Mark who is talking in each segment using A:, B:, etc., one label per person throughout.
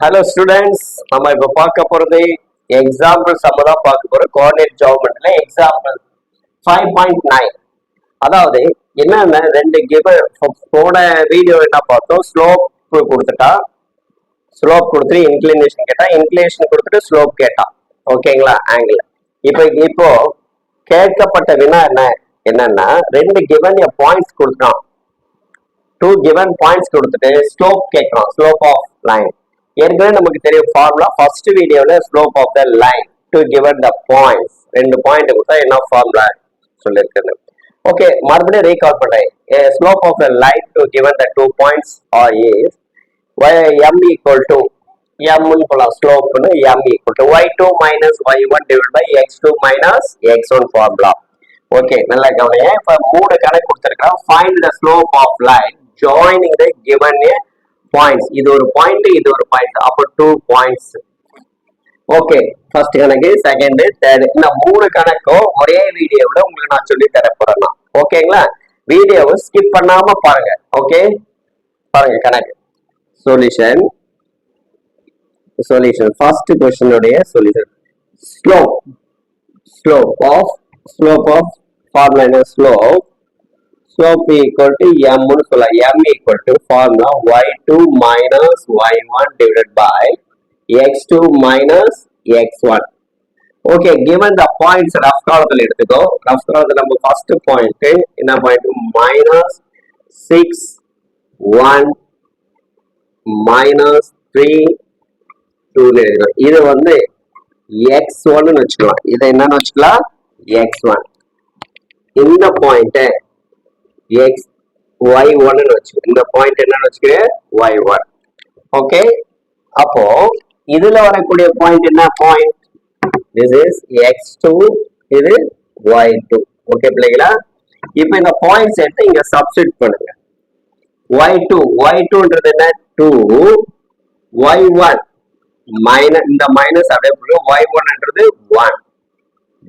A: Hello students நம்ம இப்ப பார்க்க போறது எக்ஸாம்பிள் சம்ம தான் பார்க்க போறோம். கோஆர்டினேட் ஜாமெட்ரில எக்ஸாம்பிள் ஃபைவ் பாயிண்ட் நைன் அதாவது என்னென்ன ரெண்டு கிவன் போன வீடியோ என்ன பார்த்தோம்? ஸ்லோப் கொடுத்துட்டா. ஸ்லோப் கொடுத்துட்டு இன்க்ளினேஷன் கேட்டா. இன்க்ளினேஷன் கொடுத்துட்டு ஸ்லோப் கேட்டா. ஓகேங்களா ஆங்கிள் இப்போ இப்போ கேட்கப்பட்ட வினா என்ன? என்னன்னா ரெண்டு கிவன் பாயிண்ட்ஸ் கொடுத்துட்டான் டூ கிவன் பாயிண்ட்ஸ் கொடுத்துட்டு ஸ்லோப் கேட்குறான். ஸ்லோப் ஆஃப் லைன் ஏற்கனவே நமக்கு தெரியும் ஃபார்முலா ஃபர்ஸ்ட் வீடியோல slope of the line to given the points ரெண்டு பாயிண்ட் கொடுத்தா என்ன ஃபார்முலா சொல்லியிருக்கேன் ஓகே மறுபடியும் ரீகால் பண்றேன். Slope of the line to given the two points are is m equal to எம்னு போலாம் ஸ்லோப்னு m equal to y two minus y one divide by x two minus x one formula okay நல்லா கவனிங்க. இப்ப மூணு கணக்கு கொடுத்துருக்கோம் find the slope of line joining the given points இது ஒரு point இது ஒரு பாயிண்ட் அப்போ டூ பாயிண்ட்ஸ் ஓகே ஃபர்ஸ்ட் கணக்கு செகண்ட் தேர்ட் இந்த மூணு கணக்கும் ஒரே வீடியோவில் உங்களுக்கு நான் சொல்லி தர போறேன் ஓகேங்களா வீடியோவை ஸ்கிப் பண்ணாம பாருங்க. ஓகே பாருங்க கணக்கு. Solution solution first கொஸ்டினுடைய solution slope slope. Of slope slope slope equal to எம்னு சொல்லலாம். M equal to formula y two minus y one divided by x two minus x one okay given the points rough காலத்தில் எடுத்துக்கோ. Rough காலத்தில் நம்ம first point என்ன point minus six one minus three டூன்னு எழுதணும் இது வந்து எக்ஸ் ஒன்னு வச்சுக்கலாம். இதை என்னன்னு வச்சுக்கலாம்? எக்ஸ் ஒன் இந்த பாயிண்ட்டை எக்ஸ் ஒய் ஒன்னு வச்சுக்கோ. இந்த பாயிண்ட் என்னன்னு வச்சுக்கிறேன் ஒய் ஒன் ஓகே அப்போ இதுல வரக்கூடிய பாயிண்ட் என்ன point this is x two இது ஒய் டூ ஓகே பிள்ளைங்களா இப்போ இந்த பாயிண்ட்ஸ் எடுத்து இங்க சப்ஸ்டிட் பண்ணுங்க. ஒய் டூ ஒய் டூன்றது என்ன? டூ ஒய் ஒன் மைனஸ் இந்த மைனஸ் அப்படியே போடுங்க Y ஒன்ன்றது one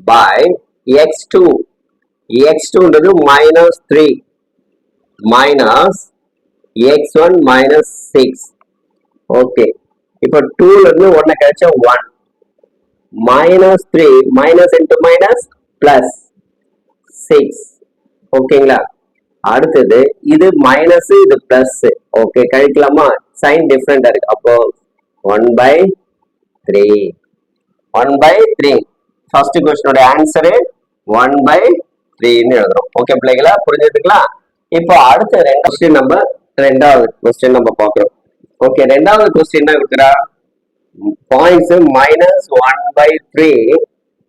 A: by x two x டூன்றது minus three minus x one minus six okay இப்போ டூல இருந்து ஒன்னு கிடைச்சா one minus three minus into minus plus six ஓகேங்களா அடுத்தது இது மைனஸ் இது பிளஸ் ஓகே கழிக்கலாமா? சைன் டிஃப்ரெண்டா இருக்கு. அப்போ one by three one by three first கொஸ்டினோட answer one by த்ரீன்னு எழுதுறோம். ஓகே பிள்ளைங்களா புரிஞ்சதுங்களா? இப்போ அடுத்த ரெண்டு கொஸ்டின் நம்ம ரெண்டாவது கொஸ்டின் நம்ம பார்க்குறோம். ஓகே ரெண்டாவது கொஸ்டின் என்ன இருக்கிறா points minus one by three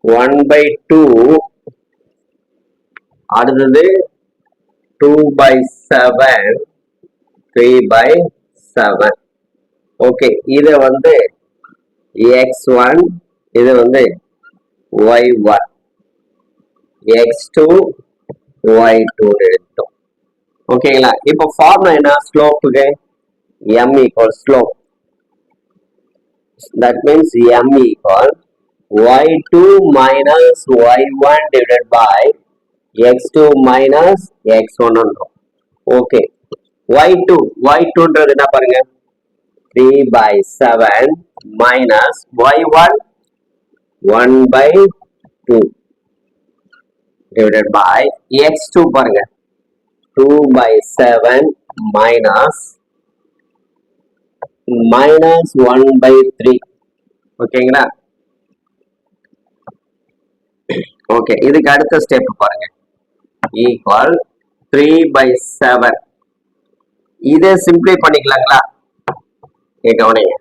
A: one by two அடுத்தது two by seven three by seven okay இது வந்து எக்ஸ் ஒன் இது வந்து y one x two y two எடுத்தோம் ஓகேங்களா இப்போ ஃபார்முலா என்ன? ஸ்லோப்புக்கு m equal slope that means m equal y two minus y one divided by x two minus x one okay y two y டூன்றது என்ன பாருங்க? 3 by 7 minus y1 1 by 2 divided by x2 பாருங்க. 2 by 7 minus minus 1 by 3 ஓகேங்களா okay இதுக்கு அடுத்த step பாருங்க. Equal three by seven இதை சிம்பிளை பண்ணிக்கலாங்களா? இங்க கவனிங்க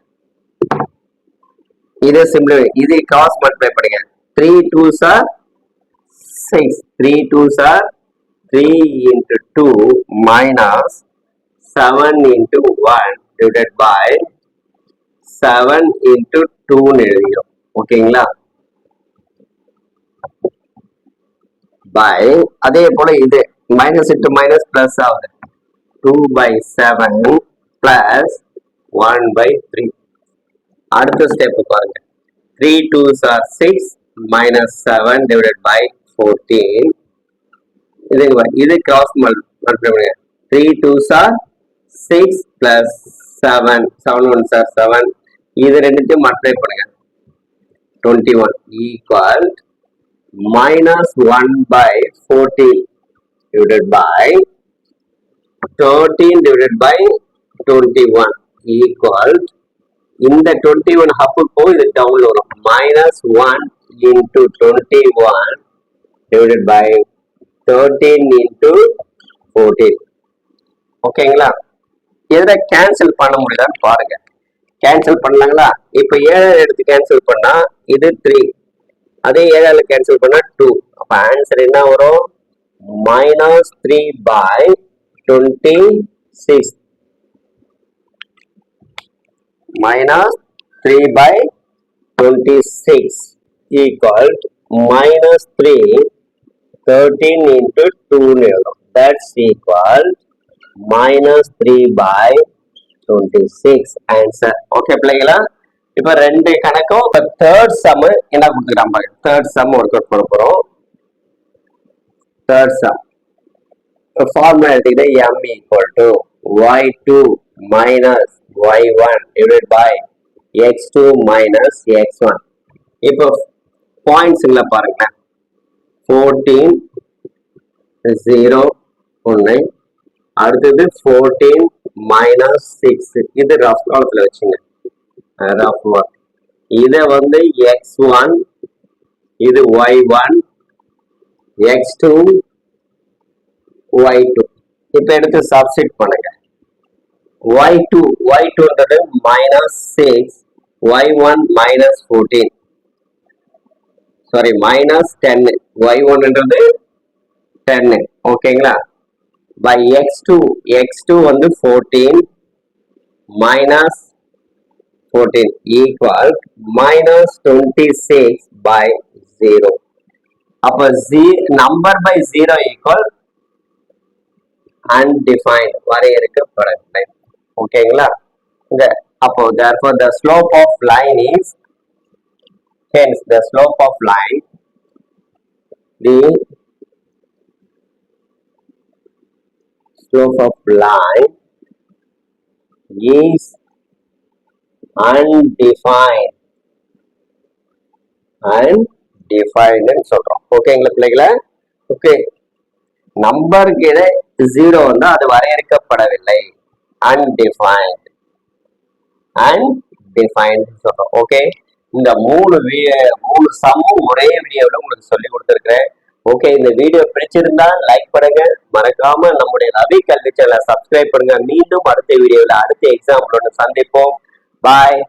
A: இதே சிம்பிளை இது காஸ் மல்டிப்ளை பண்ணுங்க. த்ரீ டூ சார் six three two sir three into two minus seven into one divided by seven into டூன்னு எழுதிடும் ஓகேங்களா? பை அதே போல இது மைனஸ் இன்ட்டு மைனஸ் பிளஸ் ஆகுது. Two by seven plus one by three அடுத்த ஸ்டெப் பாருங்க. Three two are six minus seven divided by fourteen இது இது cross multiply three two sir six plus seven seven one sir seven இது ரெண்டுத்தையும் multiply பண்ணுங்க. Twenty one equal minus one by fourteen divided by 13 divided by 21 equal இந்த 21 hub போய் இது down வரும். Minus one into twenty one divided by thirteen into fourteen ஓகேங்களா இதை cancel பண்ண முடியுதான்னு பாருங்க. கேன்சல் பண்ணலாங்களா? இப்போ ஏழை எடுத்து கேன்சல் பண்ணா இது த்ரீ அதே ஏழால கேன்சல் பண்ணா டூ அப்போ ஆன்சர் என்ன வரும்? Minus three by twenty six minus 3 by 26 equal to minus 3 13 into 2 நேரம் that's equal minus 3 by 26 answer. Okay பிள்ளைங்களா இப்ப ரெண்டு கணக்கும் இப்ப தேர்ட் சம் என்ன கொடுத்துக்கிறான் பாருங்க தேர்ட் சம் ஒர்க் அவுட் பண்ண போறோம். தேர்ட் சம் ஃபார்முலா எடுத்துக்கிட்டா m equal to y two minus y one divide by x two minus x one இப்போ பாயிண்ட்ஸுங்களை பாருங்களேன். ஃபோர்டீன் ஜீரோ ஒன்று அடுத்தது ஃபோர்டீன் மைனஸ் சிக்ஸ் இது ரஃப் காலத்தில் வச்சுங்க. ரஃப் ஒன் இதை வந்து எக்ஸ் ஒன் இது y one x two y two இப்போ எடுத்து சப்ஸ்டிட் பண்ணுங்க. Y two Y டூன்றது minus six y one minus fourteen sorry minus டென்னு ஒய் ஒன்ன்றது டென்னு ஓகேங்களா by x two x two வந்து fourteen minus fourteen equal minus twenty six by zero அப்போ ஜீ number by zero equal undefined. வரையறுக்கப்படவில்லை ஓகேங்களா இந்த அப்போ therefore the slope of line is hence the slope of line the slope of line is undefined undefined ன்னு சொல்றோம் ஓகேங்களா பிள்ளைகளா okay நம்பருக்கு இதை ஜீரோ வந்து அது வரையறுக்கப்படவில்லை அன்டிஃபைன்ட் அன்டிஃபைன்ட் சொல்றோம் ஓகே இந்த மூணு மூணு சம்மும் ஒரே வீடியோவில் உங்களுக்கு சொல்லி கொடுத்துருக்குறேன். ஓகே இந்த வீடியோ பிடிச்சிருந்தா லைக் பண்ணுங்க. மறக்காம நம்முடைய ரவி கல்வி சேனலை சப்ஸ்கிரைப் பண்ணுங்க. மீண்டும் அடுத்த வீடியோவில் அடுத்த எக்ஸாம்பிளோட சந்திப்போம். பாய்